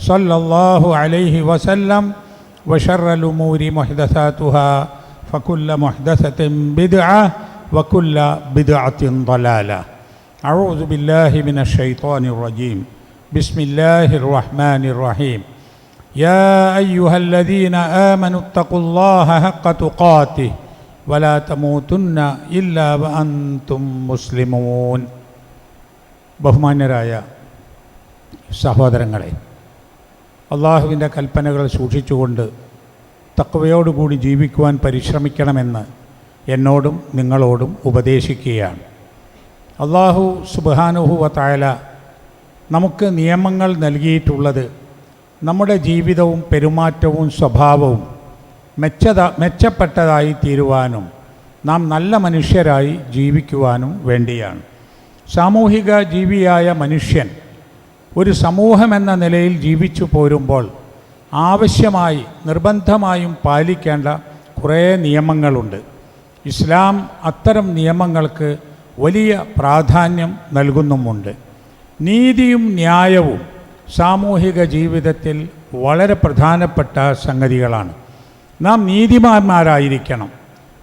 صلى الله عليه وسلم وشر الامور محدثاتها فكل محدثه بدعه وكل بدعه ضلاله اعوذ بالله من الشيطان الرجيم بسم الله الرحمن الرحيم يا ايها الذين امنوا اتقوا الله حق تقاته ولا تموتن الا وانتم مسلمون ബഹുമാന്യരായ സഹോദരങ്ങളെ അള്ളാഹുവിന്റെ കൽപ്പനകൾ സൂക്ഷിച്ചുകൊണ്ട് തക്കവയോടുകൂടി ജീവിക്കുവാൻ പരിശ്രമിക്കണമെന്ന് എന്നോടും നിങ്ങളോടും ഉപദേശിക്കുകയാണ്. അള്ളാഹു സുബാനുഹുവ തായാല നമുക്ക് നിയമങ്ങൾ നൽകിയിട്ടുള്ളത് നമ്മുടെ ജീവിതവും പെരുമാറ്റവും സ്വഭാവവും മെച്ചത മെച്ചപ്പെട്ടതായി തീരുവാനും നാം നല്ല മനുഷ്യരായി ജീവിക്കുവാനും വേണ്ടിയാണ്. സാമൂഹിക ജീവിയായ മനുഷ്യൻ ഒരു സമൂഹം എന്ന നിലയിൽ ജീവിച്ചു പോരുമ്പോൾ ആവശ്യമായി നിർബന്ധമായും പാലിക്കേണ്ട കുറേ നിയമങ്ങളുണ്ട്. ഇസ്ലാം അത്തരം നിയമങ്ങൾക്ക് വലിയ പ്രാധാന്യം നൽകുന്നുമുണ്ട്. നീതിയും ന്യായവും സാമൂഹിക ജീവിതത്തിൽ വളരെ പ്രധാനപ്പെട്ട സംഗതികളാണ്. നാം നീതിമാന്മാരായിരിക്കണം.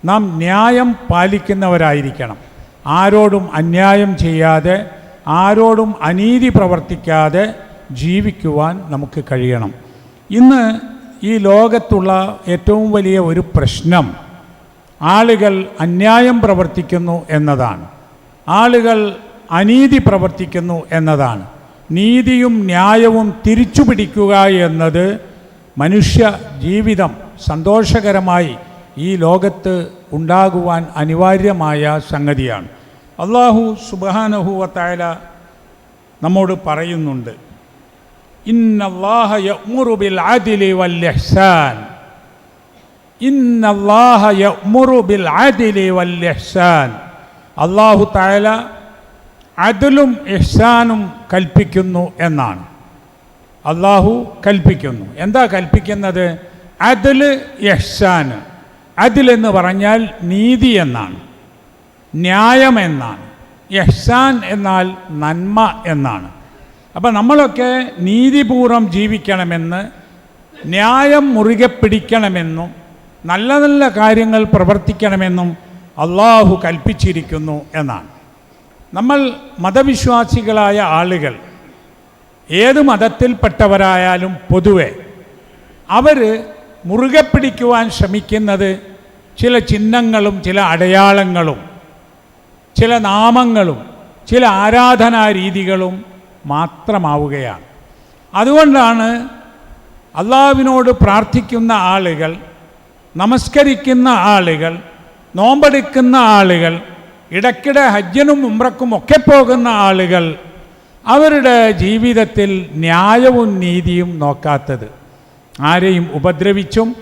നാം ന്യായം പാലിക്കുന്നവരായിരിക്കണം. ആരോടും അന്യായം ചെയ്യാതെ ആരോടും അനീതി പ്രവർത്തിക്കാതെ ജീവിക്കുവാൻ നമുക്ക് കഴിയണം. ഇന്ന് ഈ ലോകത്തുള്ള ഏറ്റവും വലിയ ഒരു പ്രശ്നം ആളുകൾ അന്യായം പ്രവർത്തിക്കുന്നു എന്നതാണ്. ആളുകൾ അനീതി പ്രവർത്തിക്കുന്നു എന്നതാണ്. നീതിയും ന്യായവും തിരിച്ചു പിടിക്കുക എന്നത് മനുഷ്യ ജീവിതം സന്തോഷകരമായി ഈ ലോകത്ത് ഉണ്ടാകുവാൻ അനിവാര്യമായ സംഗതിയാണ്. അള്ളാഹു സുബാനഹുവത്തായ നമ്മോട് പറയുന്നുണ്ട്. അള്ളാഹു തആല അതിലും ഇഹ്സാനും കൽപ്പിക്കുന്നു എന്നാണ്. അള്ളാഹു കൽപ്പിക്കുന്നു. എന്താ കൽപ്പിക്കുന്നത്? അതിൽ ഇഹ്സാൻ അതിലെന്ന് പറഞ്ഞാൽ നീതി എന്നാണ്. ന്യായം എന്നാണ് യഹ്സാൻ എന്നാൽ നന്മ എന്നാണ്. അപ്പം നമ്മളൊക്കെ നീതിപൂർവം ജീവിക്കണമെന്ന് ന്യായം മുറുകെ പിടിക്കണമെന്നും നല്ല നല്ല കാര്യങ്ങൾ പ്രവർത്തിക്കണമെന്നും അള്ളാഹു കൽപ്പിച്ചിരിക്കുന്നു എന്നാണ്. നമ്മൾ മതവിശ്വാസികളായ ആളുകൾ ഏത് മതത്തിൽപ്പെട്ടവരായാലും പൊതുവെ അവർ മുറുകെ പിടിക്കുവാൻ ശ്രമിക്കുന്നത് ചില ചിഹ്നങ്ങളും ചില അടയാളങ്ങളും ചില നാമങ്ങളും ചില ആരാധനാ രീതികളും മാത്രമാവുകയാണ്. അതുകൊണ്ടാണ് അള്ളാവിനോട് പ്രാർത്ഥിക്കുന്ന ആളുകൾ നമസ്കരിക്കുന്ന ആളുകൾ നോമ്പെടുക്കുന്ന ആളുകൾ ഇടയ്ക്കിടെ ഹജ്ജനും ഉമ്രക്കും ഒക്കെ പോകുന്ന ആളുകൾ അവരുടെ ജീവിതത്തിൽ ന്യായവും നീതിയും നോക്കാത്തത്. ആരെയും ഉപദ്രവിച്ചും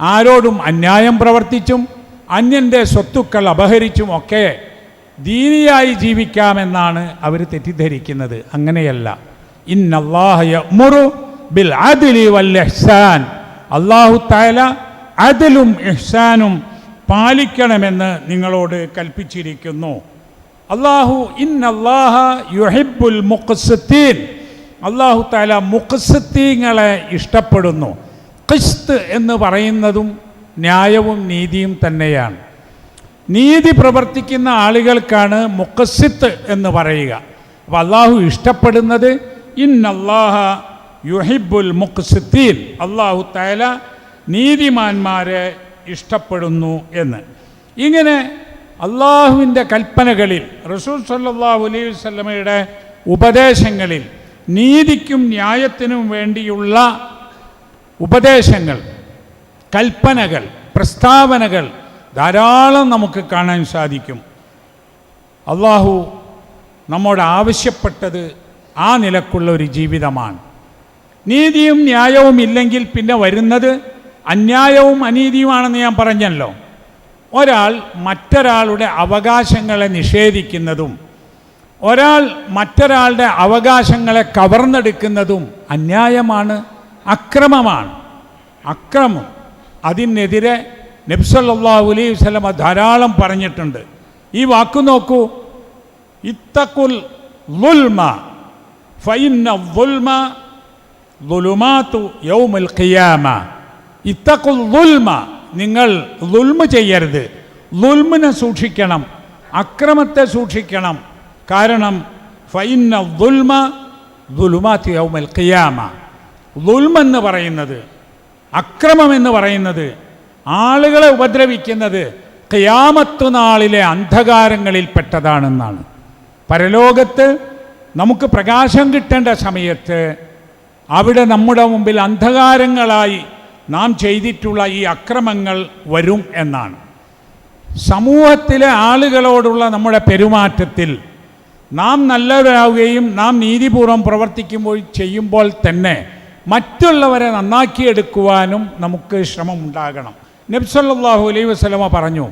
ആരോടും അന്യായം പ്രവർത്തിച്ചും അന്യന്റെ സ്വത്തുക്കൾ അപഹരിച്ചും ഒക്കെ ദീനിയായി ജീവിക്കാമെന്നാണ് അവർ തെറ്റിദ്ധരിക്കുന്നത്. അങ്ങനെയല്ല. ഇന്നല്ലാഹു ബിൽ വൽ ഇഹ്സാൻ അള്ളാഹു താല അതിലും ഇഹ്സാനും പാലിക്കണമെന്ന് നിങ്ങളോട് കൽപ്പിച്ചിരിക്കുന്നു. അള്ളാഹു ഇന്നല്ലാഹ യുഹിബുൽ മുഖ്സത്തീൻ. അള്ളാഹു താല മുഖ്സത്തീങ്ങളെ ഇഷ്ടപ്പെടുന്നു. ക്രിസ്ത് എന്ന് പറയുന്നതും ന്യായവും നീതിയും തന്നെയാണ്. നീതി പ്രവർത്തിക്കുന്ന ആളുകൾക്കാണ് മുക്കസിത്ത് എന്ന് പറയുക. അപ്പോൾ അള്ളാഹു ഇഷ്ടപ്പെടുന്നത് ഇന്നല്ലാഹ യുഹിബുൽ മുക്സിത്തീൻ അള്ളാഹു തആല നീതിമാന്മാരെ ഇഷ്ടപ്പെടുന്നു എന്ന്. ഇങ്ങനെ അള്ളാഹുവിന്റെ കൽപ്പനകളിൽ റസൂൽ സല്ലാഹു അലൈഹി വസല്ലമയുടെ ഉപദേശങ്ങളിൽ നീതിക്കും ന്യായത്തിനും വേണ്ടിയുള്ള ഉപദേശങ്ങൾ കൽപ്പനകൾ പ്രസ്താവനകൾ ധാരാളം നമുക്ക് കാണാൻ സാധിക്കും. അള്ളാഹു നമ്മോട് ആവശ്യപ്പെട്ടത് ആ നിലക്കുള്ള ഒരു ജീവിതമാണ്. നീതിയും ന്യായവും ഇല്ലെങ്കിൽ പിന്നെ വരുന്നത് അന്യായവും അനീതിയുമാണെന്ന് ഞാൻ പറഞ്ഞല്ലോ. ഒരാൾ മറ്റൊരാളുടെ അവകാശങ്ങളെ നിഷേധിക്കുന്നതും ഒരാൾ മറ്റൊരാളുടെ അവകാശങ്ങളെ കവർന്നെടുക്കുന്നതും അന്യായമാണ് അക്രമമാണ്. അക്രമം അതിനെതിരെ നബ്സല്ലാഹു അലൈഹി വസല്ലമ ധാരാളം പറഞ്ഞിട്ടുണ്ട്. ഈ വാക്ക് നോക്കൂ. ഇത്തക്കുൽ ളുൽമ ഫൈന്ന ളുൽമ ളുലുമാത്തു യൗമുൽ ഖിയാമ. ഇത്തക്കുൽ ളുൽമ നിങ്ങൾ ലുൽമ ചെയ്യരുത്. ലുൽമിനെ സൂക്ഷിക്കണം അക്രമത്തെ സൂക്ഷിക്കണം. കാരണം ഫൈന്ന ളുൽമ ളുലുമാത്തു യൗമുൽ ഖിയാമ. ളുൽമെന്ന് പറയുന്നത് അക്രമം എന്ന് പറയുന്നത് ആളുകളെ ഉപദ്രവിക്കുന്നത് ഖിയാമത്ത് നാളിലെ അന്ധകാരങ്ങളിൽ പെട്ടതാണെന്നാണ് പരലോകത്ത് നമുക്ക് പ്രകാശം കിട്ടേണ്ട സമയത്ത് അവിടെ നമ്മുടെ മുമ്പിൽ അന്ധകാരങ്ങളായി നാം ചെയ്തിട്ടുള്ള ഈ അക്രമങ്ങൾ വരും എന്നാണ്. സമൂഹത്തിലെ ആളുകളോടുള്ള നമ്മുടെ പെരുമാറ്റത്തിൽ നാം നല്ലവരാവുകയും നാം നീതിപൂർവം പ്രവർത്തിക്കുമ്പോൾ ചെയ്യുമ്പോൾ തന്നെ മറ്റുള്ളവരെ നന്നാക്കിയെടുക്കുവാനും നമുക്ക് ശ്രമമുണ്ടാകണം. നബ്സല്ലാഹു അലൈ വസ്ലമ പറഞ്ഞു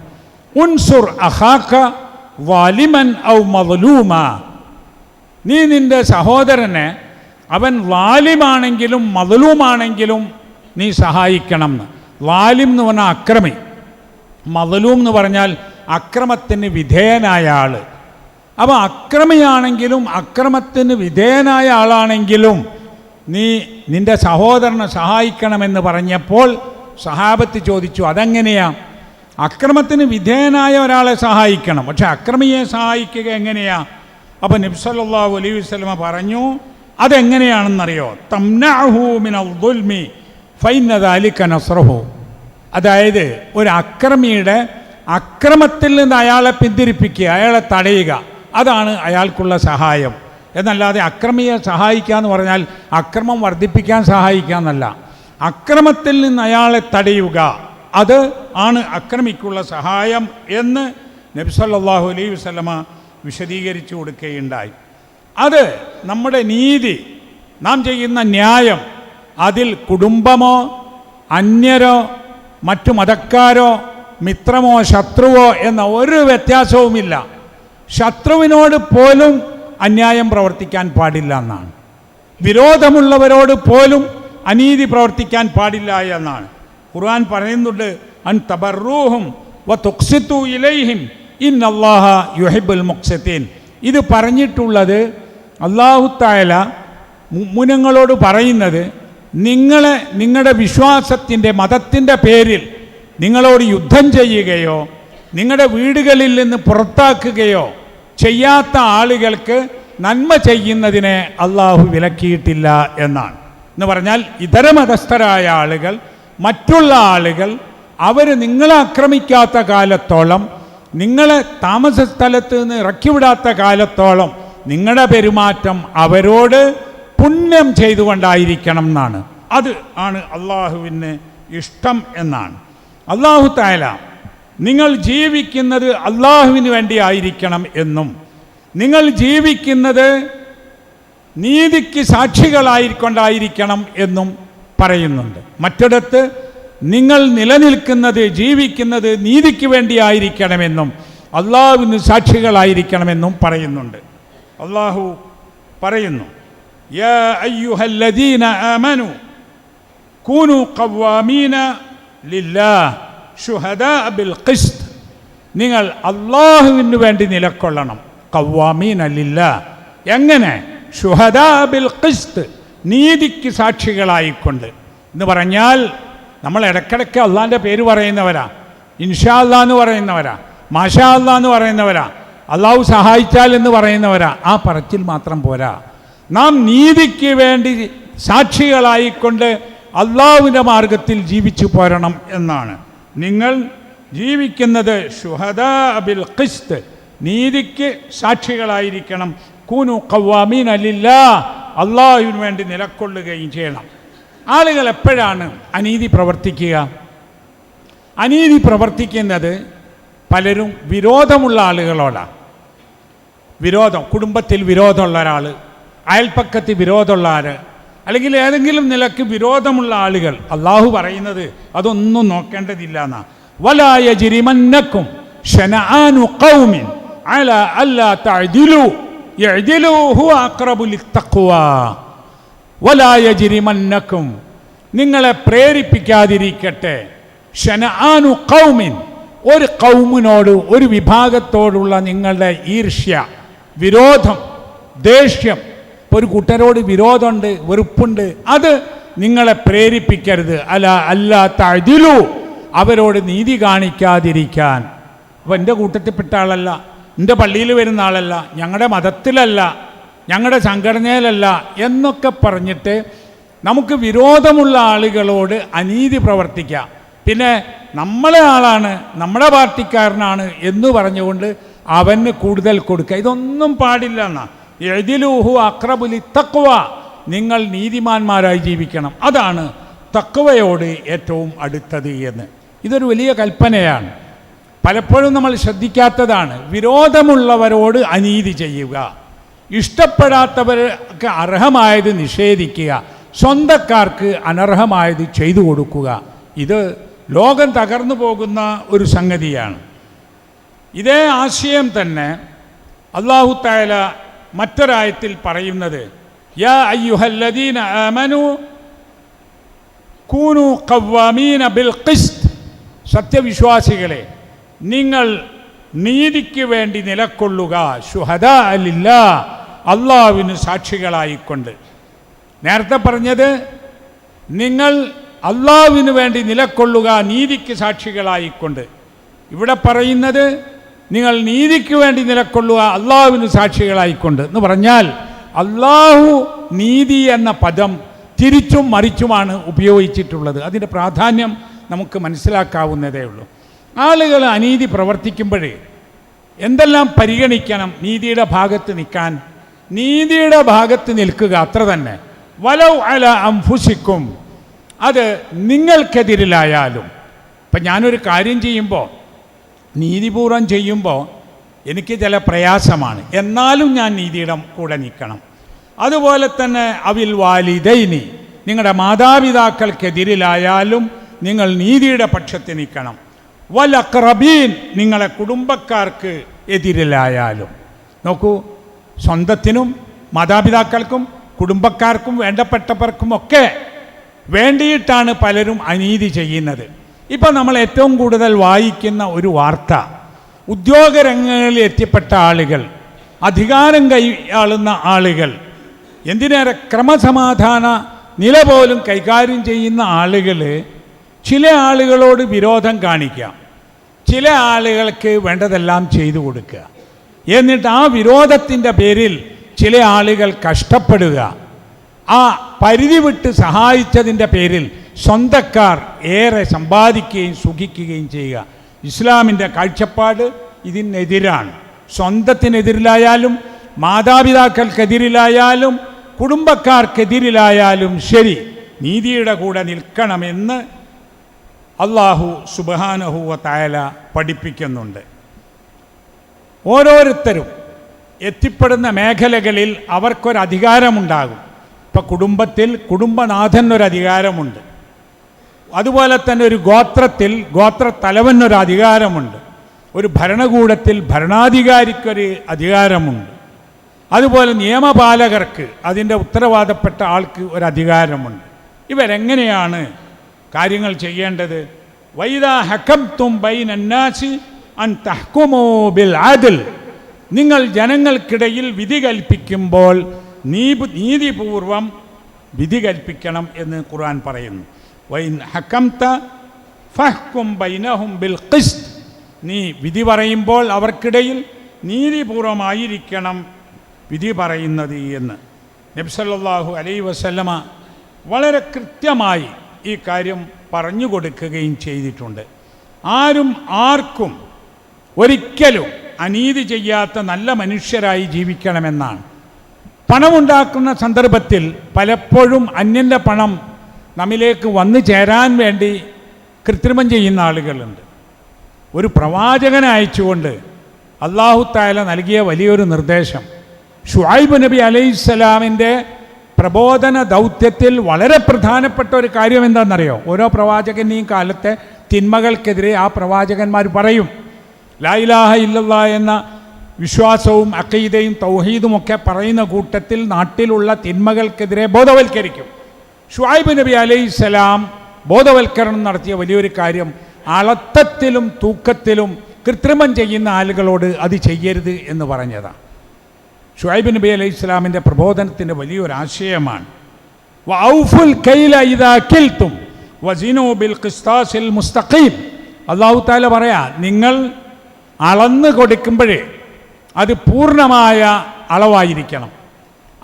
ഉൻസുർ അഹാക്ക വാലിമൻ ഔ മവലൂമ നീ നിന്റെ സഹോദരനെ അവൻ വാലിമാണെങ്കിലും മതലൂമാണെങ്കിലും നീ സഹായിക്കണം എന്ന്. വാലിം എന്ന് പറഞ്ഞാൽ അക്രമി. മതലൂം എന്ന് പറഞ്ഞാൽ അക്രമത്തിന് വിധേയനായ ആൾ. അപ്പോൾ അക്രമിയാണെങ്കിലും അക്രമത്തിന് വിധേയനായ ആളാണെങ്കിലും നീ നിന്റെ സഹോദരനെ സഹായിക്കണമെന്ന് പറഞ്ഞപ്പോൾ സഹാബത്ത് ചോദിച്ചു അതെങ്ങനെയാ? അക്രമത്തിന് വിധേയനായ ഒരാളെ സഹായിക്കണം. പക്ഷെ അക്രമിയെ സഹായിക്കുക എങ്ങനെയാ? അപ്പം നബ്സല്ലാഹു അലൈഹി വസ്ലമ പറഞ്ഞു അതെങ്ങനെയാണെന്നറിയോ? നസ്റഹു. അതായത് ഒരു അക്രമിയുടെ അക്രമത്തിൽ നിന്ന് അയാളെ പിന്തിരിപ്പിക്കുക അയാളെ തടയുക അതാണ് അയാൾക്കുള്ള സഹായം. എന്നല്ലാതെ അക്രമിയെ സഹായിക്കുക എന്ന് പറഞ്ഞാൽ അക്രമം വർദ്ധിപ്പിക്കാൻ സഹായിക്കുക എന്നല്ല അക്രമത്തിൽ നിന്ന് അയാളെ തടയുക. അത് ആണ് അക്രമിക്കുള്ള സഹായം എന്ന് നബ്സല്ലാഹു അലൈഹി വസ്ലമ വിശദീകരിച്ചു കൊടുക്കുകയുണ്ടായി. അത് നമ്മുടെ നീതി നാം ചെയ്യുന്ന ന്യായം അതിൽ കുടുംബമോ അന്യരോ മറ്റു മതക്കാരോ മിത്രമോ ശത്രുവോ എന്ന ഒരു വ്യത്യാസവുമില്ല. ശത്രുവിനോട് പോലും അന്യായം പ്രവർത്തിക്കാൻ പാടില്ല എന്നാണ്. വിരോധമുള്ളവരോട് പോലും അനീതി പ്രവർത്തിക്കാൻ പാടില്ല എന്നാണ്. ഖുർആൻ പറയുന്നുണ്ട് അൻ തബറൂഹും വ ഇലൈഹിം ഇൻ അള്ളാഹ യുഹിബുൽ ഇത് പറഞ്ഞിട്ടുള്ളത് അള്ളാഹു തായാല മുനങ്ങളോട് പറയുന്നത് നിങ്ങളെ നിങ്ങളുടെ വിശ്വാസത്തിന്റെ മതത്തിന്റെ പേരിൽ നിങ്ങളോട് യുദ്ധം ചെയ്യുകയോ നിങ്ങളുടെ വീടുകളിൽ നിന്ന് പുറത്താക്കുകയോ ചെയ്യാത്ത ആളുകൾക്ക് നന്മ ചെയ്യുന്നതിനെ അള്ളാഹു വിലക്കിയിട്ടില്ല എന്നാണ്. എന്ന് പറഞ്ഞാൽ ഇതര മതസ്ഥരായ ആളുകൾ മറ്റുള്ള ആളുകൾ അവർ നിങ്ങളെ ആക്രമിക്കാത്ത കാലത്തോളം നിങ്ങളെ താമസ സ്ഥലത്ത് നിന്ന് ഇറക്കിവിടാത്ത കാലത്തോളം നിങ്ങളുടെ പെരുമാറ്റം അവരോട് പുണ്യം ചെയ്തുകൊണ്ടായിരിക്കണം എന്നാണ്. അത് ആണ് അള്ളാഹുവിന് ഇഷ്ടം എന്നാണ്. അള്ളാഹു തായാല നിങ്ങൾ ജീവിക്കുന്നത് അള്ളാഹുവിന് വേണ്ടി ആയിരിക്കണം എന്നും. നിങ്ങൾ ജീവിക്കുന്നത് നീതിക്ക് സാക്ഷികളായിക്കൊണ്ടായിരിക്കണം എന്നും പറയുന്നുണ്ട്. മറ്റിടത്ത് നിങ്ങൾ നിലനിൽക്കുന്നത് ജീവിക്കുന്നത് നീതിക്ക് വേണ്ടിയായിരിക്കണമെന്നും അള്ളാഹുവിന് സാക്ഷികളായിരിക്കണമെന്നും പറയുന്നുണ്ട്. അള്ളാഹു പറയുന്നു നിങ്ങൾ അള്ളാഹുവിന് വേണ്ടി നിലക്കൊള്ളണം. കവ്വാമീൻ അല്ലില്ല എങ്ങനെ? ഷുഹദാ ബിൽ ഖിസ്ത് നീതിക്ക് സാക്ഷികളായിക്കൊണ്ട്. എന്ന് പറഞ്ഞാൽ നമ്മൾ ഇടയ്ക്കിടയ്ക്ക് അള്ളാന്റെ പേര് പറയുന്നവരാ. ഇൻഷാ അല്ലാ എന്ന് പറയുന്നവരാ. മാഷാ അല്ലാ എന്ന് പറയുന്നവരാ. അള്ളാഹു സഹായിച്ചാൽ എന്ന് പറയുന്നവരാ. ആ പറച്ചിൽ മാത്രം പോരാ. നാം നീതിക്ക് വേണ്ടി സാക്ഷികളായിക്കൊണ്ട് അള്ളാഹുവിന്റെ മാർഗത്തിൽ ജീവിച്ചു പോരണം എന്നാണ്. നിങ്ങൾ ജീവിക്കുന്നത് ഷുഹദ ബിൽ ഖിസ്ത് നീതിക്ക് സാക്ഷികളായിരിക്കണം കൂനു കവ്വാമീൻ അലില്ല അള്ളാഹുവിന് വേണ്ടി നിലക്കൊള്ളുകയും ചെയ്യണം. ആളുകൾ എപ്പോഴാണ് അനീതി പ്രവർത്തിക്കുക? അനീതി പ്രവർത്തിക്കുന്നത് പലരും വിരോധമുള്ള ആളുകളോടാണ് വിരോധം കുടുംബത്തിൽ വിരോധമുള്ള ഒരാൾ അയൽപ്പക്കത്ത് വിരോധമുള്ള ആൾ അല്ലെങ്കിൽ ഏതെങ്കിലും നിലയ്ക്ക് വിരോധമുള്ള ആളുകൾ. അള്ളാഹു പറയുന്നത് അതൊന്നും നോക്കേണ്ടതില്ല എന്നാ വലായ ജിരിമന്നക്കും ഷനാനു കൗമിൻ അല അല്ലാ തഅദിലു. യഅദിലു ഹുവ അഖ്റബു ലിത്തഖ്വാ വലായ ജിരിമന്നക്കും നിങ്ങളെ പ്രേരിപ്പിക്കാതിരിക്കട്ടെ. ഷനാനു ഖൗമിൻ. ഒരു കൗമിനോട് ഒരു വിഭാഗത്തോടുള്ള നിങ്ങളുടെ ഈർഷ്യ വിരോധം ദേഷ്യം. ഒരു കൂട്ടരോട് വിരോധമുണ്ട് വെറുപ്പുണ്ട്. അത് നിങ്ങളെ പ്രേരിപ്പിക്കരുത്. അല്ല അല്ലാത്ത അതിലു അവരോട് നീതി കാണിക്കാതിരിക്കാൻ. അപ്പോൾ എന്റെ കൂട്ടത്തിൽപ്പെട്ട ആളല്ല. എന്റെ പള്ളിയിൽ വരുന്ന ആളല്ല ഞങ്ങളുടെ മതത്തിലല്ല ഞങ്ങളുടെ സംഘടനയിലല്ല എന്നൊക്കെ പറഞ്ഞിട്ട് നമുക്ക് വിരോധമുള്ള ആളുകളോട് അനീതി പ്രവർത്തിക്കാം. പിന്നെ നമ്മളെ ആളാണ് നമ്മുടെ പാർട്ടിക്കാരനാണ് എന്ന് പറഞ്ഞുകൊണ്ട് അവന് കൂടുതൽ കൊടുക്കുക. ഇതൊന്നും പാടില്ല എന്നാ എഴുതിലൂഹു അക്രബുലി തക്വ. നിങ്ങൾ നീതിമാന്മാരായി ജീവിക്കണം. അതാണ് തക്വയോട് ഏറ്റവും അടുത്തത് എന്ന്. ഇതൊരു വലിയ കൽപ്പനയാണ്. പലപ്പോഴും നമ്മൾ ശ്രദ്ധിക്കാത്തതാണ് വിരോധമുള്ളവരോട് അനീതി ചെയ്യുക. ഇഷ്ടപ്പെടാത്തവർക്ക് അർഹമായത് നിഷേധിക്കുക. സ്വന്തക്കാർക്ക് അനർഹമായത് ചെയ്തു കൊടുക്കുക. ഇത് ലോകം തകർന്നു പോകുന്ന ഒരു സംഗതിയാണ്. ഇതേ ആശയം തന്നെ അള്ളാഹു താല മറ്റൊരായത്തിൽ പറയുന്നത് ബിൽ സത്യവിശ്വാസികളെ നിങ്ങൾ നീതിക്ക് വേണ്ടി നിലക്കൊള്ളുക. ഷുഹദ അലില്ല. അള്ളാവിന് സാക്ഷികളായിക്കൊണ്ട്. നേരത്തെ പറഞ്ഞത് നിങ്ങൾ അള്ളാവിന് വേണ്ടി നിലക്കൊള്ളുക നീതിക്ക് സാക്ഷികളായിക്കൊണ്ട്. ഇവിടെ പറയുന്നത് നിങ്ങൾ നീതിക്ക് വേണ്ടി നിലക്കൊള്ളുക അള്ളാഹുവിന് സാക്ഷികളായിക്കൊണ്ട്. എന്ന് പറഞ്ഞാൽ അള്ളാഹു നീതി എന്ന പദം തിരിച്ചും മറിച്ചുമാണ് ഉപയോഗിച്ചിട്ടുള്ളത്. അതിന്റെ പ്രാധാന്യം നമുക്ക് മനസ്സിലാക്കാവുന്നതേ ഉള്ളൂ. ആളുകൾ അനീതി പ്രവർത്തിക്കുമ്പോഴേ എന്തെല്ലാം പരിഗണിക്കണം നീതിയുടെ ഭാഗത്ത് നിൽക്കാൻ? നീതിയുടെ ഭാഗത്ത് നിൽക്കുക അത്ര തന്നെ. വലൗ അല അംഫുസിക്കും. അത് നിങ്ങൾക്കെതിരിലായാലും. ഇപ്പം ഞാനൊരു കാര്യം ചെയ്യുമ്പോൾ നീതിപൂർവം ചെയ്യുമ്പോൾ എനിക്ക് ചില പ്രയാസമാണ്. എന്നാലും ഞാൻ നീതിയുടെ കൂടെ നിൽക്കണം. അതുപോലെ തന്നെ അവിൽ വാലിദൈനി. നിങ്ങളുടെ മാതാപിതാക്കൾക്കെതിരിലായാലും നിങ്ങൾ നീതിയുടെ പക്ഷത്ത് നിൽക്കണം. വൽ അക്രബീൻ നിങ്ങളെ കുടുംബക്കാർക്ക് എതിരിലായാലും. നോക്കൂ സ്വന്തത്തിനും മാതാപിതാക്കൾക്കും കുടുംബക്കാർക്കും വേണ്ടപ്പെട്ടവർക്കും ഒക്കെ വേണ്ടിയിട്ടാണ് പലരും അനീതി ചെയ്യുന്നത്. ഇപ്പം നമ്മൾ ഏറ്റവും കൂടുതൽ വായിക്കുന്ന ഒരു വാർത്ത ഉദ്യോഗരംഗങ്ങളിൽ എത്തിപ്പെട്ട ആളുകൾ അധികാരം കൈയാളുന്ന ആളുകൾ എന്തിനേറെ ക്രമസമാധാന നില പോലും കൈകാര്യം ചെയ്യുന്ന ആളുകൾ ചില ആളുകളോട് വിരോധം കാണിക്കാം. ചില ആളുകൾക്ക് വേണ്ടതെല്ലാം ചെയ്തു കൊടുക്കുക. എന്നിട്ട് ആ വിരോധത്തിന്റെ പേരിൽ ചില ആളുകൾ കഷ്ടപ്പെടുക. ആ പരിധി വിട്ട് സഹായിച്ചതിന്റെ പേരിൽ സ്വന്തക്കാർ ഏറെ സമ്പാദിക്കുകയും സുഖിക്കുകയും ചെയ്യുക. ഇസ്ലാമിന്റെ കാഴ്ചപ്പാട് ഇതിനെതിരാണ്. സ്വന്തത്തിനെതിരിലായാലും മാതാപിതാക്കൾക്കെതിരിലായാലും കുടുംബക്കാർക്കെതിരിലായാലും ശരി നീതിയുടെ കൂടെ നിൽക്കണമെന്ന് അള്ളാഹു സുബഹാനഹുവ തായാല പഠിപ്പിക്കുന്നുണ്ട്. ഓരോരുത്തരും എത്തിപ്പെടുന്ന മേഖലകളിൽ അവർക്കൊരധികാരമുണ്ടാകും ഇപ്പം കുടുംബത്തിൽ കുടുംബനാഥൻ ഒരു അധികാരമുണ്ട്. അതുപോലെ തന്നെ ഒരു ഗോത്രത്തിൽ ഗോത്രത്തലവനൊരു അധികാരമുണ്ട്. ഒരു ഭരണകൂടത്തിൽ ഭരണാധികാരിക്കൊരു അധികാരമുണ്ട്. അതുപോലെ നിയമപാലകർക്ക് അതിന്റെ ഉത്തരവാദപ്പെട്ട ആൾക്ക് ഒരു അധികാരമുണ്ട്. ഇവരെങ്ങനെയാണ് കാര്യങ്ങൾ ചെയ്യേണ്ടത്. വൈദാ ഹക്കം തും ബൈൻ അന്നാസി അൻ തഹ്കുമോ ബിൽ ആദിൽ നിങ്ങൾ ജനങ്ങൾക്കിടയിൽ വിധി കൽപ്പിക്കുമ്പോൾ നീതിപൂർവം വിധി കൽപ്പിക്കണം എന്ന് ഖുർആൻ പറയുന്നു. വൈൻ ഹക്കംത ഫഹ്കും ബൈനഹും ബിൽ ഖിസ്ത് നീ വിധി പറയുമ്പോൾ അവർക്കിടയിൽ നീതിപൂർവമായിരിക്കണം വിധി പറയുന്നത് എന്ന്. നബ്സല്ലാഹു അലൈ വസല്ലമ വളരെ കൃത്യമായി ഈ കാര്യം പറഞ്ഞു കൊടുക്കുകയും ചെയ്തിട്ടുണ്ട്. ആരും ആർക്കും ഒരിക്കലും അനീതി ചെയ്യാത്ത നല്ല മനുഷ്യരായി ജീവിക്കണമെന്നാണ്. പണമുണ്ടാക്കുന്ന സന്ദർഭത്തിൽ പലപ്പോഴും അന്യന്റെ പണം നമ്മിലേക്ക് വന്നു ചേരാൻ വേണ്ടി കൃത്രിമം ചെയ്യുന്ന ആളുകളുണ്ട്. ഒരു പ്രവാചകനെ അയച്ചുകൊണ്ട് അള്ളാഹു താല നൽകിയ വലിയൊരു നിർദ്ദേശം. ഷുഹൈബ് നബി അലൈഹിസ്സലാമിന്റെ പ്രബോധന ദൗത്യത്തിൽ വളരെ പ്രധാനപ്പെട്ട ഒരു കാര്യം എന്താണെന്നറിയോ? ഓരോ പ്രവാചകന്റെയും കാലത്തെ തിന്മകൾക്കെതിരെ ആ പ്രവാചകന്മാർ പറയും. ലായിലാഹ ഇല്ലല്ലാ എന്ന വിശ്വാസവും അക്കീതയും തൗഹീദും ഒക്കെ പറയുന്ന കൂട്ടത്തിൽ നാട്ടിലുള്ള തിന്മകൾക്കെതിരെ ബോധവൽക്കരിക്കും. ഷുഹൈബ് നബി അലൈഹിസ്സലാം ബോധവൽക്കരണം നടത്തിയ വലിയൊരു കാര്യം അളത്തത്തിലും തൂക്കത്തിലും കൃത്രിമം ചെയ്യുന്ന ആളുകളോട് അത് ചെയ്യരുത് എന്ന് പറഞ്ഞതാണ് ഷുഹൈബ് നബി അലൈഹി ഇസ്ലാമിന്റെ പ്രബോധനത്തിന്റെ വലിയൊരാശയമാണ് വൗഫുൽ കൈല വസിനു ബിൽ ഖിസ്താസിൽ മുസ്തഖീം. അള്ളാഹു താല പറയാ നിങ്ങൾ അളന്ന് കൊടുക്കുമ്പോഴേ അത് പൂർണമായ അളവായിരിക്കണം.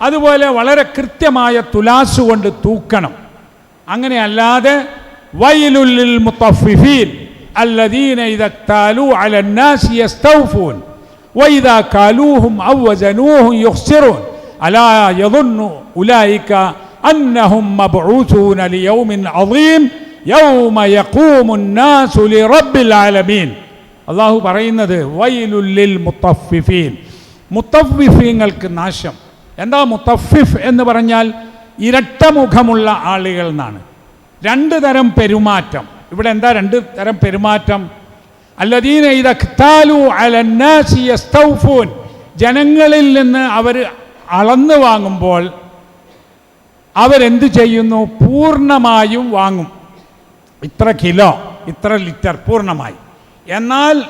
അതുപോലെ വളരെ കൃത്യമായ തുലാസ് കൊണ്ട് തൂക്കണം. അങ്ങനെ അല്ലാതെ മുത്തഫിഫീൻ അല്ലദീന ഇദക്താലു അലന്നാസ് യസ്തൗഫൂൻ. وإذا كالوهم أو وزنوهم يخسرون ألا يظن أولئك أنهم مبعوثون ليوم عظيم يوم يقوم الناس لرب العالمين അള്ളാഹു പറയുന്നത് വൈലുല്ലിൽ മുത്തഫിഫീൻ മുത്തഫിഫീങ്ങൾക്ക് നാശം എന്താ മുത്തഫിഫ് എന്ന് പറഞ്ഞാൽ ഇരട്ട മുഖമുള്ള ആളുകൾ എന്നാണ് രണ്ട് തരം പെരുമാറ്റം ഇവിടെ എന്താ രണ്ട് തരം പെരുമാറ്റം അല്ലദീന ഇതഖ്താലു അലന്നാസി യസ്തൗഫൂൻ. ജനങ്ങളിൽ നിന്ന് അവർ അളന്നു വാങ്ങുമ്പോൾ അവരെന്ത് ചെയ്യുന്നു? പൂർണമായും വാങ്ങും. ഇത്ര കിലോ ഇത്ര ലിറ്റർ പൂർണമായി എന്നാൽ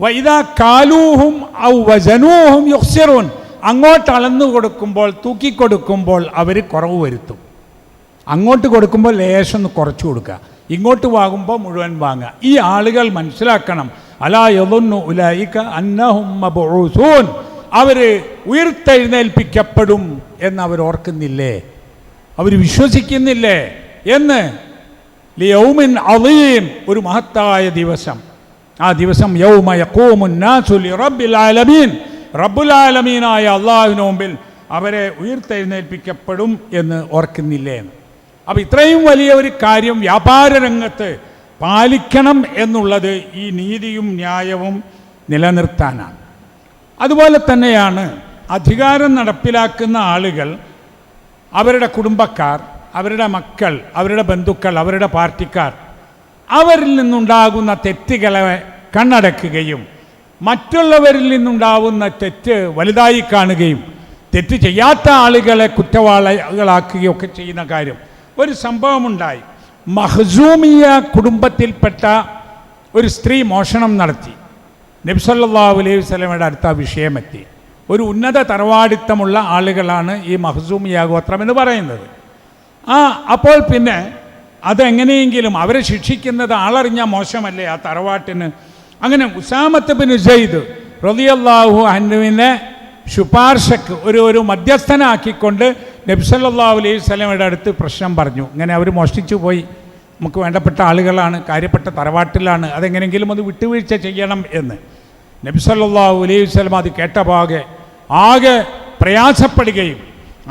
വൈദാ കാലൂഹും ഔ വജനൂഹും യുക്സിറൂൻ അങ്ങോട്ട് അളന്നു കൊടുക്കുമ്പോൾ തൂക്കിക്കൊടുക്കുമ്പോൾ അവർ കുറവ് വരുത്തും. അങ്ങോട്ട് കൊടുക്കുമ്പോൾ ലേശം കുറച്ചു കൊടുക്കുക. ഇങ്ങോട്ട് വാങ്ങുമ്പോൾ മുഴുവൻ വാങ്ങുക. ഈ ആളുകൾ മനസ്സിലാക്കണം. അലാ യതൊന്നു ഉലായിക്ക അന്നഹും മബൂസൂൻ അവർ ഉയർത്തെഴുന്നേൽപ്പിക്കപ്പെടും എന്ന് അവർ ഓർക്കുന്നില്ലേ? അവർ വിശ്വസിക്കുന്നില്ലേ? എന്ന് ലിയൗമിൻ അലീം ഒരു മഹത്തായ ദിവസം. ആ ദിവസം യൗമ ലിറബ്ബിൽ ആലമീൻ. റബ്ബുൽ ആലമീനായ അള്ളാഹുവിന് മുമ്പിൽ അവരെ ഉയർത്തെഴുന്നേൽപ്പിക്കപ്പെടും എന്ന് ഓർക്കുന്നില്ലേ എന്ന്. അപ്പോൾ ഇത്രയും വലിയ ഒരു കാര്യം വ്യാപാര രംഗത്ത് പാലിക്കണം എന്നുള്ളത് ഈ നീതിയും ന്യായവും നിലനിർത്താനാണ്. അതുപോലെ തന്നെയാണ് അധികാരം നടപ്പിലാക്കുന്ന ആളുകൾ അവരുടെ കുടുംബക്കാർ അവരുടെ മക്കൾ അവരുടെ ബന്ധുക്കൾ അവരുടെ പാർട്ടിക്കാർ അവരിൽ നിന്നുണ്ടാകുന്ന തെറ്റുകളെ കണ്ണടക്കുകയും മറ്റുള്ളവരിൽ നിന്നുണ്ടാവുന്ന തെറ്റ് വലുതായി കാണുകയും തെറ്റ് ചെയ്യാത്ത ആളുകളെ കുറ്റവാളികളാക്കുകയൊക്കെ ചെയ്യുന്ന കാര്യം. ഒരു സംഭവമുണ്ടായി. മഹ്സൂമിയ കുടുംബത്തിൽപ്പെട്ട ഒരു സ്ത്രീ മോഷണം നടത്തി. നബ്സല്ലാ അലൈഹി വസ്ലമയുടെ അടുത്ത ആ വിഷയമെത്തി. ഒരു ഉന്നത തറവാടിത്തമുള്ള ആളുകളാണ് ഈ മഹ്സൂമിയ ഗോത്രം എന്ന് പറയുന്നത്. ആ അപ്പോൾ പിന്നെ അതെങ്ങനെയെങ്കിലും അവരെ ശിക്ഷിക്കുന്നത് ആളറിഞ്ഞാൽ മോശമല്ലേ ആ തറവാട്ടിന്? അങ്ങനെ ഉസാമത്ത് ബിൻ ഉസൈദ് റളിയല്ലാഹു അഹ്നുവിനെ ശുപാർശക്ക് ഒരു ഒരു മധ്യസ്ഥനാക്കിക്കൊണ്ട് നബ്സല്ലാഹു അലൈഹി സ്വലമയുടെ അടുത്ത് പ്രശ്നം പറഞ്ഞു. ഇങ്ങനെ അവർ മോഷ്ടിച്ചു പോയി. നമുക്ക് വേണ്ടപ്പെട്ട ആളുകളാണ് കാര്യപ്പെട്ട തറവാട്ടിലാണ് അതെങ്ങനെയെങ്കിലും ഒന്ന് വിട്ടുവീഴ്ച ചെയ്യണം എന്ന്. നബ്സല്ലാഹു അലൈഹി സ്വലം അത് പാകെ ആകെ പ്രയാസപ്പെടുകയും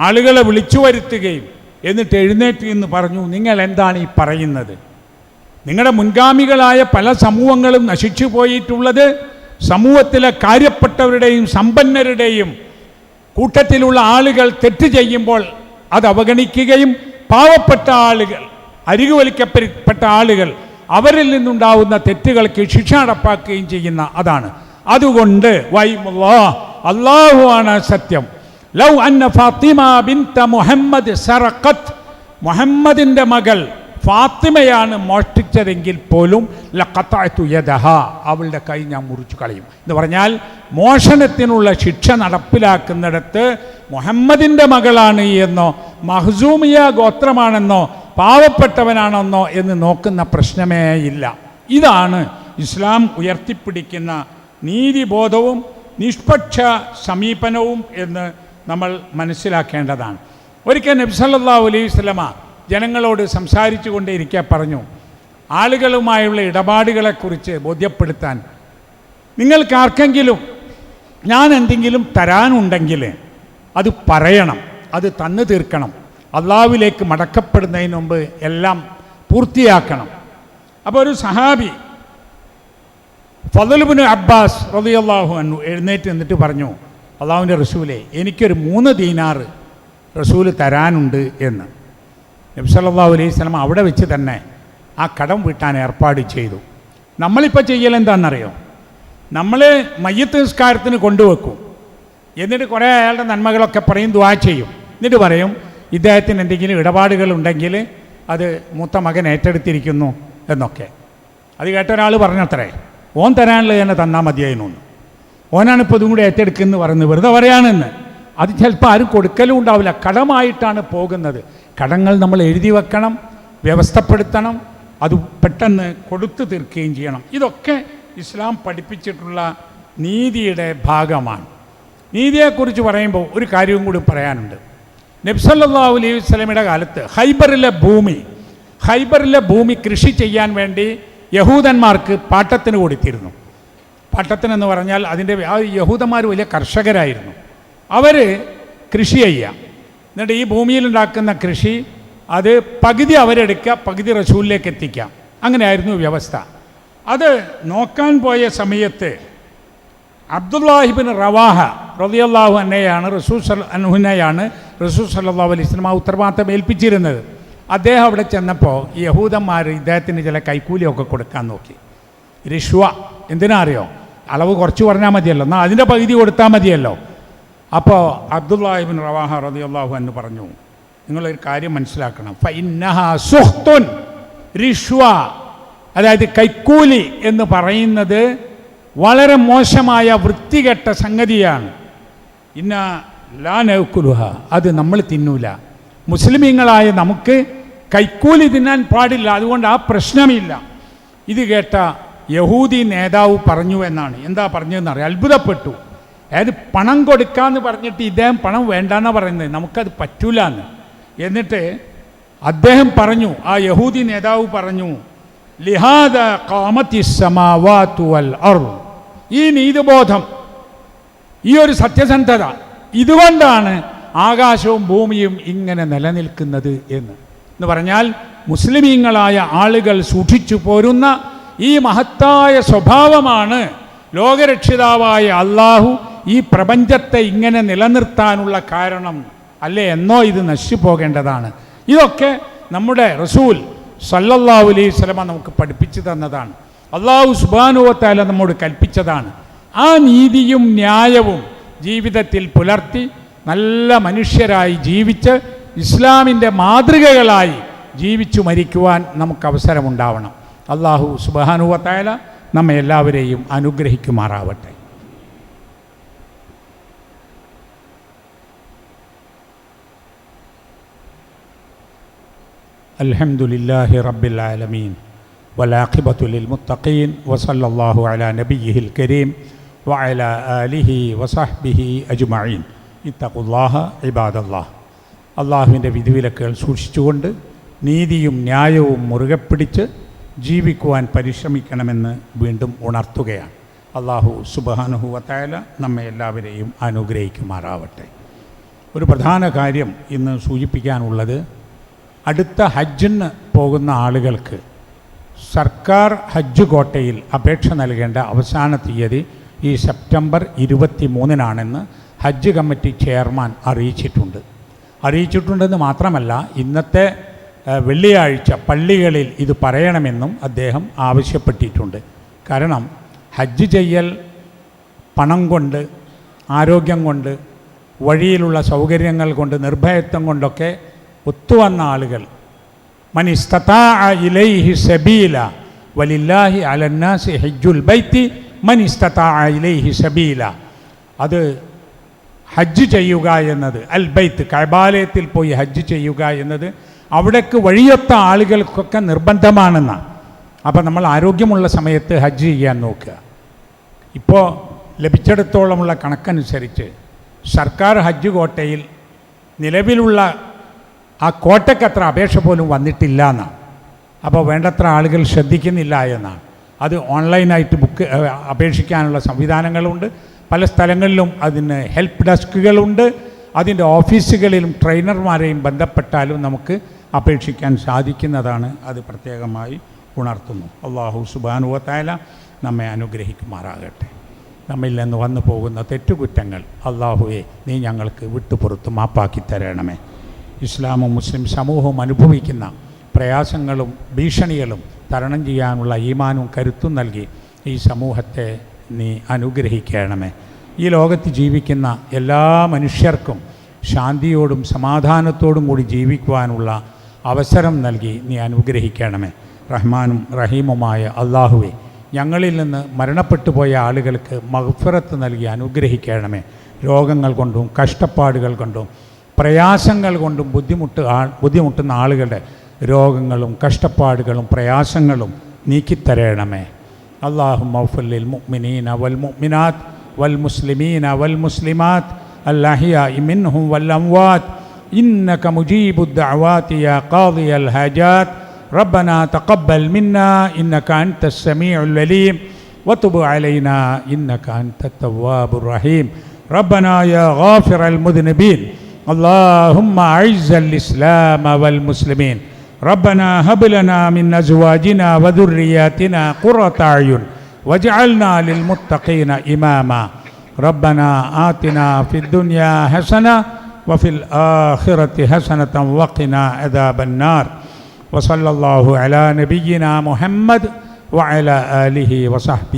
ആളുകളെ വിളിച്ചു വരുത്തുകയും എന്നിട്ട് എഴുന്നേറ്റ് എന്ന് പറഞ്ഞു നിങ്ങൾ എന്താണ് ഈ പറയുന്നത്? നിങ്ങളുടെ മുൻഗാമികളായ പല സമൂഹങ്ങളും നശിച്ചു പോയിട്ടുള്ളത് സമൂഹത്തിലെ കാര്യപ്പെട്ടവരുടെയും സമ്പന്നരുടെയും കൂട്ടത്തിലുള്ള ആളുകൾ തെറ്റ് ചെയ്യുമ്പോൾ അത് അവഗണിക്കുകയും പാവപ്പെട്ട ആളുകൾ അരികുവലിക്കപ്പെട്ട ആളുകൾ അവരിൽ നിന്നുണ്ടാവുന്ന തെറ്റുകൾക്ക് ശിക്ഷ നടപ്പാക്കുകയും ചെയ്യുന്ന അതാണ്. അതുകൊണ്ട് അള്ളാഹു ആണ് സത്യം. ലൗ അന്ന ഫാത്തിമ ത മുഹമ്മദ് സറക്കത്ത് മുഹമ്മദിന്റെ മകൾ ഫാത്തിമയാണ് മോഷ്ടിച്ചതെങ്കിൽ പോലും ലഖത്തഅ്തു യദഹ അവളുടെ കൈ ഞാൻ മുറിച്ചു കളയും. എന്ന് പറഞ്ഞാൽ മോഷണത്തിനുള്ള ശിക്ഷ നടപ്പിലാക്കുന്നിടത്ത് മുഹമ്മദിന്റെ മകളാണ് എന്നോ മഹ്സൂമിയ ഗോത്രമാണെന്നോ പാവപ്പെട്ടവനാണെന്നോ എന്ന് നോക്കുന്ന പ്രശ്നമേ ഇല്ല. ഇതാണ് ഇസ്ലാം ഉയർത്തിപ്പിടിക്കുന്ന നീതിബോധവും നിഷ്പക്ഷ സമീപനവും എന്ന് നമ്മൾ മനസ്സിലാക്കേണ്ടതാണ്. ഒരിക്കൽ നബ്സല്ലാ അലൈഹി സ്വലമ ജനങ്ങളോട് സംസാരിച്ചു കൊണ്ടേയിരിക്കെ പറഞ്ഞു ആളുകളുമായുള്ള ഇടപാടുകളെക്കുറിച്ച് ബോധ്യപ്പെടുത്താൻ. നിങ്ങൾക്കാർക്കെങ്കിലും ഞാൻ എന്തെങ്കിലും തരാനുണ്ടെങ്കിൽ അത് പറയണം അത് തന്നു തീർക്കണം. അള്ളാവിലേക്ക് മടക്കപ്പെടുന്നതിന് മുമ്പ് എല്ലാം പൂർത്തിയാക്കണം. അപ്പോൾ ഒരു സഹാബി ഫതലുബിന് അബ്ബാസ് റതിയല്ലാഹു അനു എഴുന്നേറ്റ് നിന്നിട്ട് പറഞ്ഞു അള്ളാഹുവിന്റെ റസൂലെ എനിക്കൊരു മൂന്ന് ദീനാറ് റസൂൽ തരാനുണ്ട് എന്ന്. നബി സല്ലല്ലാഹു അലൈഹി സ്വലം അവിടെ വെച്ച് തന്നെ ആ കടം വീട്ടാൻ ഏർപ്പാട് ചെയ്തു. നമ്മളിപ്പോൾ ചെയ്യൽ എന്താണെന്നറിയോ? നമ്മൾ മയ്യത്ത് നിസ്കാരത്തിന് കൊണ്ടുവെക്കും. എന്നിട്ട് കുറേ അയാളുടെ നന്മകളൊക്കെ പറയും ദ്വാ ചെയ്യും. എന്നിട്ട് പറയും ഇദ്ദേഹത്തിന് എന്തെങ്കിലും ഇടപാടുകൾ ഉണ്ടെങ്കിൽ അത് മൂത്ത മകൻ ഏറ്റെടുത്തിരിക്കുന്നു എന്നൊക്കെ. അത് കേട്ട ഒരാൾ പറഞ്ഞത്രേ ഓൻ തരാനുള്ളത് തന്നെ തന്നാൽ മതിയായിരുന്നു ഓനാണ് ഇപ്പോൾ ഇതും കൂടെ ഏറ്റെടുക്കുന്നു പറയുന്നത്. വെറുതെ പറയാണെന്ന് അത് ചിലപ്പോൾ ആരും കൊടുക്കലും ഉണ്ടാവില്ല. കടമായിട്ടാണ് പോകുന്നത്. കടങ്ങൾ നമ്മൾ എഴുതി വെക്കണം വ്യവസ്ഥപ്പെടുത്തണം അത് പെട്ടെന്ന് കൊടുത്തു തീർക്കുകയും ചെയ്യണം. ഇതൊക്കെ ഇസ്ലാം പഠിപ്പിച്ചിട്ടുള്ള നീതിയുടെ ഭാഗമാണ്. നീതിയെക്കുറിച്ച് പറയുമ്പോൾ ഒരു കാര്യവും കൂടി പറയാനുണ്ട്. നബ്സല്ലാ അലൈഹി വസ്ലമിയുടെ കാലത്ത് ഹൈബറിലെ ഭൂമി ഹൈബറിലെ ഭൂമി കൃഷി ചെയ്യാൻ വേണ്ടി യഹൂദന്മാർക്ക് പാട്ടത്തിന് കൊടുത്തിരുന്നു. പാട്ടത്തിനെന്ന് പറഞ്ഞാൽ അതിന്റെ യഹൂദന്മാർ വലിയ കർഷകരായിരുന്നു. അവർ കൃഷി ചെയ്യുക. എന്നിട്ട് ഈ ഭൂമിയിൽ ഉണ്ടാക്കുന്ന കൃഷി അത് പകുതി അവരെടുക്കുക പകുതി റസൂലിലേക്ക് എത്തിക്കാം അങ്ങനെയായിരുന്നു വ്യവസ്ഥ. അത് നോക്കാൻ പോയ സമയത്ത് അബ്ദുല്ലാഹിബിൻ റവാഹ റളിയല്ലാഹു അന്നയാണ് റസൂൽ അനുഹുനയാണ് റസൂ റസൂൽ സല്ലല്ലാഹു അലൈഹി വസല്ലം ആ ഉത്തരവാദിത്തം ഏൽപ്പിച്ചിരുന്നത്. അദ്ദേഹം അവിടെ ചെന്നപ്പോൾ യഹൂദന്മാർ ഇദ്ദേഹത്തിന് ചില കൈക്കൂലിയൊക്കെ കൊടുക്കാൻ നോക്കി. രിഷ്വ എന്തിനാ അറിയോ? അളവ് കുറച്ച് പറഞ്ഞാൽ മതിയല്ലോ. എന്നാൽ അതിന്റെ പകുതി കൊടുത്താൽ മതിയല്ലോ. അപ്പോൾ അബ്ദുല്ലാഹിബിൻ റവാഹ റളിയല്ലാഹു എന്ന് പറഞ്ഞു നിങ്ങളൊരു കാര്യം മനസ്സിലാക്കണം. സുഹ്തുൻ റിഷ്വ അതായത് കൈക്കൂലി എന്ന് പറയുന്നത് വളരെ മോശമായ വൃത്തികെട്ട സംഗതിയാണ്. ഇന്ന ലാ നൗക്കുലുഹ അത് നമ്മൾ തിന്നൂല. മുസ്ലിമീങ്ങളായ നമുക്ക് കൈക്കൂലി തിന്നാൻ പാടില്ല അതുകൊണ്ട് ആ പ്രശ്നമില്ല. ഇത് കേട്ട യഹൂദി നേതാവ് പറഞ്ഞു എന്നാണ്. എന്താ പറഞ്ഞതെന്ന് അറിയാം അത്ഭുതപ്പെട്ടു. അതായത് പണം കൊടുക്കാന്ന് പറഞ്ഞിട്ട് ഇദ്ദേഹം പണം വേണ്ടാന്നാ പറയുന്നത്. നമുക്കത് പറ്റൂല എന്ന് എന്നിട്ട് അദ്ദേഹം പറഞ്ഞു ആ യഹൂദി നേതാവ് പറഞ്ഞു ലിഹാദ ഈ നീതിബോധം ഈ ഒരു സത്യസന്ധത ഇതുകൊണ്ടാണ് ആകാശവും ഭൂമിയും ഇങ്ങനെ നിലനിൽക്കുന്നത് എന്ന്. എന്ന് പറഞ്ഞാൽ മുസ്ലിമീങ്ങളായ ആളുകൾ സൂക്ഷിച്ചു പോരുന്ന ഈ മഹത്തായ സ്വഭാവമാണ് ലോകരക്ഷിതാവായ അള്ളാഹു ഈ പ്രപഞ്ചത്തെ ഇങ്ങനെ നിലനിർത്താനുള്ള കാരണം അല്ലേ എന്നോ ഇത് നശിച്ചു പോകേണ്ടതാണ് ഇതൊക്കെ നമ്മുടെ റസൂൽ സല്ലല്ലാഹു അലൈഹി സ്വലമ നമുക്ക് പഠിപ്പിച്ചു തന്നതാണ്. അള്ളാഹു സുബാനുവത്താല നമ്മോട് കൽപ്പിച്ചതാണ്. ആ നീതിയും ന്യായവും ജീവിതത്തിൽ പുലർത്തി നല്ല മനുഷ്യരായി ജീവിച്ച് ഇസ്ലാമിന്റെ മാതൃകകളായി ജീവിച്ചു മരിക്കുവാൻ നമുക്ക് അവസരമുണ്ടാവണം. അള്ളാഹു സുബാനുവത്തായ നമ്മെ എല്ലാവരെയും അനുഗ്രഹിക്കുമാറാവട്ടെ. الحمد لله رب العالمين والعاقبة للمتقين وصلى الله على نبيه الكريم وعلى آله وصحبه أجمعين اتقوا الله عباد الله അള്ളാഹുവിൻ്റെ വിധിവിലക്കുകൾ സൂക്ഷിച്ചുകൊണ്ട് നീതിയും ന്യായവും മുറുകെ പിടിച്ച് ജീവിക്കുവാൻ പരിശ്രമിക്കണമെന്ന് വീണ്ടും ഉണർത്തുകയാണ് അള്ളാഹു സുബാനുഹുവത്തായ നമ്മെ എല്ലാവരെയും അനുഗ്രഹിക്കുമാറാവട്ടെ ഒരു പ്രധാന കാര്യം ഇന്ന് സൂചിപ്പിക്കാനുള്ളത് അടുത്ത ഹജ്ജിന് പോകുന്ന ആളുകൾക്ക് സർക്കാർ ഹജ്ജ് കോട്ടയിൽ അപേക്ഷ നൽകേണ്ട അവസാന തീയതി ഈ സെപ്റ്റംബർ ഇരുപത്തി മൂന്നിനാണെന്ന് ഹജ്ജ് കമ്മിറ്റി ചെയർമാൻ അറിയിച്ചിട്ടുണ്ട്. അറിയിച്ചിട്ടുണ്ടെന്ന് മാത്രമല്ല ഇന്നത്തെ വെള്ളിയാഴ്ച പള്ളികളിൽ ഇത് പറയണമെന്നും അദ്ദേഹം ആവശ്യപ്പെട്ടിട്ടുണ്ട്. കാരണം ഹജ്ജ് ചെയ്യൽ പണം കൊണ്ട് ആരോഗ്യം കൊണ്ട് വഴിയിലുള്ള സൗകര്യങ്ങൾ കൊണ്ട് നിർഭയത്വം കൊണ്ടൊക്കെ ഒത്തുവന്ന ആളുകൾ. മനിസ്തതാ സബീല അലന്നാസി ഹജ്ജുൽ മനിസ്തതാ സബീല. അത് ഹജ്ജ് ചെയ്യുക എന്നത് അൽ ബൈത്ത് കൈബാലയത്തിൽ പോയി ഹജ്ജ് ചെയ്യുക എന്നത് അവിടേക്ക് വഴിയൊത്ത ആളുകൾക്കൊക്കെ നിർബന്ധമാണെന്നാണ് അപ്പം നമ്മൾ ആരോഗ്യമുള്ള സമയത്ത് ഹജ്ജ് ചെയ്യാൻ നോക്കുക. ഇപ്പോൾ ലഭിച്ചിടത്തോളമുള്ള കണക്കനുസരിച്ച് സർക്കാർ ഹജ്ജ് കോട്ടയിൽ നിലവിലുള്ള ആ കോട്ടയ്ക്ക് അത്ര അപേക്ഷ പോലും വന്നിട്ടില്ല എന്നാണ് അപ്പോൾ വേണ്ടത്ര ആളുകൾ ശ്രദ്ധിക്കുന്നില്ല എന്നാണ് അത് ഓൺലൈനായിട്ട് ബുക്ക് അപേക്ഷിക്കാനുള്ള സംവിധാനങ്ങളുണ്ട്. പല സ്ഥലങ്ങളിലും അതിന് ഹെൽപ്പ് ഡെസ്കുകളുണ്ട്. അതിന്റെ ഓഫീസുകളിലും ട്രെയിനർമാരെയും ബന്ധപ്പെട്ടാലും നമുക്ക് അപേക്ഷിക്കാൻ സാധിക്കുന്നതാണ് അത് പ്രത്യേകമായി ഉണർത്തുന്നു. അള്ളാഹു സുബാനുവത്തായ നമ്മെ അനുഗ്രഹിക്കുമാറാകട്ടെ. നമ്മിൽ നിന്ന് വന്നു പോകുന്ന തെറ്റുകുറ്റങ്ങൾ അള്ളാഹുവെ നീ ഞങ്ങൾക്ക് വിട്ടുപുറത്ത് മാപ്പാക്കി തരണമേ. ഇസ്ലാമും മുസ്ലിം സമൂഹവും അനുഭവിക്കുന്ന പ്രയാസങ്ങളും ഭീഷണികളും തരണം ചെയ്യാനുള്ള ഈമാനും കരുത്തും നൽകി ഈ സമൂഹത്തെ നീ അനുഗ്രഹിക്കണമേ. ഈ ലോകത്ത് ജീവിക്കുന്ന എല്ലാ മനുഷ്യർക്കും ശാന്തിയോടും സമാധാനത്തോടും കൂടി ജീവിക്കുവാനുള്ള അവസരം നൽകി നീ അനുഗ്രഹിക്കണമേ. റഹ്മാനും റഹീമുമായ അള്ളാഹുവെ ഞങ്ങളിൽ നിന്ന് മരണപ്പെട്ടു പോയ ആളുകൾക്ക് മഹഫിറത്ത് നൽകി അനുഗ്രഹിക്കണമേ. രോഗങ്ങൾ കൊണ്ടും കഷ്ടപ്പാടുകൾ കൊണ്ടും പ്രയാസങ്ങൾ കൊണ്ടും ബുദ്ധിമുട്ട് ആ ബുദ്ധിമുട്ടുന്ന ആളുകളുടെ രോഗങ്ങളും കഷ്ടപ്പാടുകളും പ്രയാസങ്ങളും നീക്കിത്തരയണമേ اللهم اغفر للمؤمنين والمؤمنات والمسلمين والمسلمات الأحياء منهم والأموات إنك مجيب الدعوات يا قاضي الحاجات ربنا تقبل منا إنك أنت السميع العليم وتب علينا إنك أنت التواب الرحيم ربنا يا غافر المذنبين اللهم أعز الإسلام والمسلمين. ربنا هب لنا من أزواجنا وذرياتنا قرة أعين واجعلنا للمتقين إماما. ربنا آتنا في الدنيا حسنة وفي الآخرة حسنة وقنا عذاب النار. وصلى الله على نبينا محمد وعلى آله وصحبه